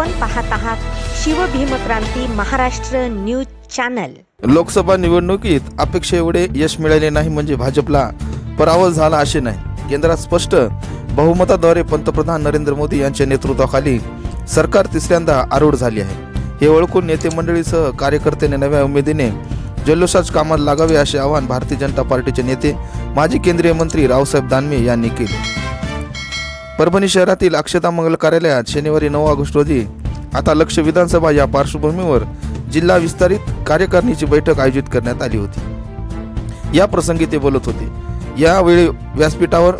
आपण पाहत आहात शिवभीमक्रांती महाराष्ट्र न्यूज चॅनल. लोकसभा निवडणुकीत अपेक्षा एवढे यश मिळाले नाही म्हणजे भाजपला पराभव झाला असे नाही. केंद्रात स्पष्ट बहुमताद्वारे पंतप्रधान नरेंद्र मोदी यांच्या नेतृत्वाखाली सरकार तिसऱ्यांदा आरूढ झाली आहे. हे ओळखून नेते मंडळीसह कार्यकर्त्यांनी नव्या उमेदीने जल्लोषात कामात लागावे असे आवाहन भारतीय जनता पार्टीचे नेते माजी केंद्रीय मंत्री रावसाहेब दानवे यांनी केले. परभणी शहरातील अक्षता मंगल कार्यालयात शनिवारी नऊ ऑगस्ट रोजी आता लक्ष विधानसभा या पार्श्वभूमीवर जिल्हा विस्तारित कार्यकारिणीची बैठक आयोजित करण्यात आली होती. या प्रसंगी ते बोलत होते. यावेळी व्यासपीठावर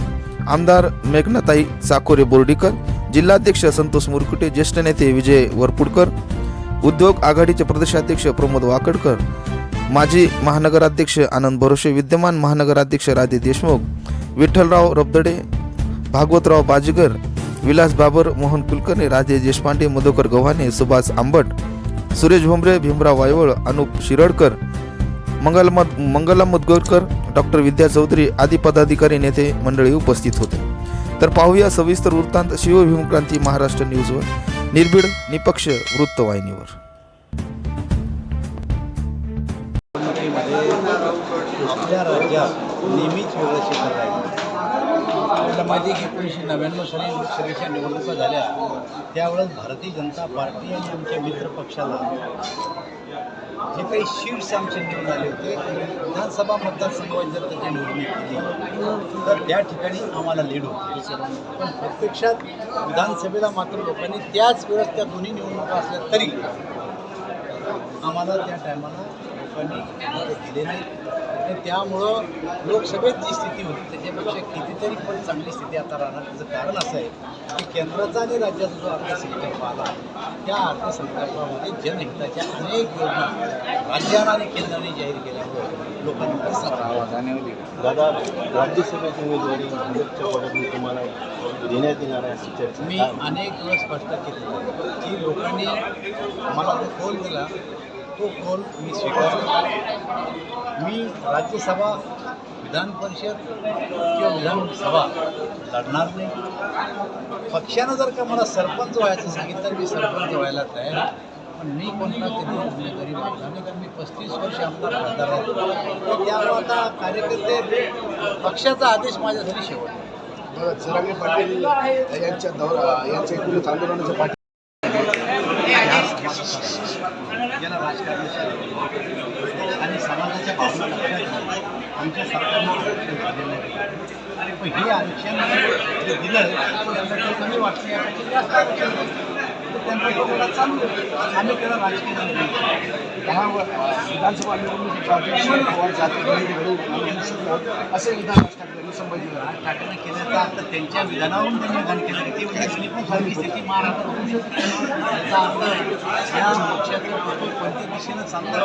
आमदार मेघनाताई साकोरे बोर्डीकर जिल्हाध्यक्ष संतोष मुरकुटे ज्येष्ठ नेते विजय वरपुडकर उद्योग आघाडीचे प्रदेशाध्यक्ष प्रमोद वाकडकर माजी महानगराध्यक्ष आनंद भरोसे विद्यमान महानगराध्यक्ष राधे देशमुख विठ्ठलराव रबदडे भागवतराव बाजीगर विलास बाबर मोहन कुलकर्णी राजे देशपांडे मधुकर गव्हाणे सुभाष आंबट सुरेश भोंबरे भीमराव वायवळ अनुप शिरडकर मंगलम मंगला मुदगोरकर डॉक्टर विद्या चौधरी आदी पदाधिकारी नेते मंडळी उपस्थित होते. तर पाहूया सविस्तर वृत्तांत शिवभीमक्रांती महाराष्ट्र न्यूजवर. निर्भीड निपक्ष वृत्तवाहिनीवर आपल्या राज्यात नेहमीच वेगळं चित्र आपल्याला माहिती आहे की एकोणीसशे नव्याण्णव साली लोकसभेच्या निवडणुका झाल्या. त्यावेळेस भारतीय जनता पार्टी आणि आमच्या मित्र पक्षाला जे काही सीट्स आमचे निवडून आले होते विधानसभा मतदारसंघात जर त्याची निवडणूक केली तर त्या ठिकाणी आम्हाला लीड होते. पण प्रत्यक्षात विधानसभेला मात्र लोकांनी त्याच वेळेस त्या दोन्ही निवडणुका असल्या तरी आम्हाला त्या टायमाला लोकांनी दिले नाही. आणि त्यामुळं लोकसभेत जी स्थिती होती. त्याच्यापेक्षा कितीतरी पण चांगली स्थिती आता राहणार. त्याचं कारण असं आहे की केंद्राचा आणि राज्याचा जो अर्थसंकल्प आला त्या अर्थसंकल्पामध्ये जनहिताच्या अनेक योजना राज्यानं आणि केंद्राने जाहीर केल्यामुळे जाणवली दादा राज्यसभेची उमेदवारी भाजपच्या तुम्हाला देण्यात येणार आहे मी? अनेक वेळेस स्पष्ट केलं. की लोकांनी मला जो कौल दिला तो कौल मी स्वीकारला मी राज्यसभा विधान परिषद किंवा विधानसभा लढणार नाही. पक्षानं जर का मला सरपंच व्हायचं सांगितलं तर मी सरपंच व्हायला तयार आहे. पण मी कोणता कधी उमेदवारी मागणार नाही कारण मी पस्तीस वर्ष आमदार खासदार आहे. तर त्यामुळे आता कार्यकर्ते पक्षाचा आदेश माझ्यासाठी शेवट आहे. बघा, पाटील यांच्या दौरा यांच्या एकूणच आंदोलनाच्या पाठी याला राजकारणाशी आणि समाजाच्या भावना आमच्या सरकारने आरक्षण आहे पण हे आरक्षण जे दिलं त्यांना ते कमी वाटते यापेक्षा जास्त आरक्षण त्यांचा चालू आम्ही त्याला राजकीय दहा विधानसभा निवडणुकीच्या जाती असे विधान राज ठाकरे त्यांच्या विधानावरून त्यांनी विधान केलं की म्हणजे ती म्हणजे स्लिपसारखी स्थिती महाराष्ट्रात याचा अर्थ या पक्षाचं दिशेनं चाललं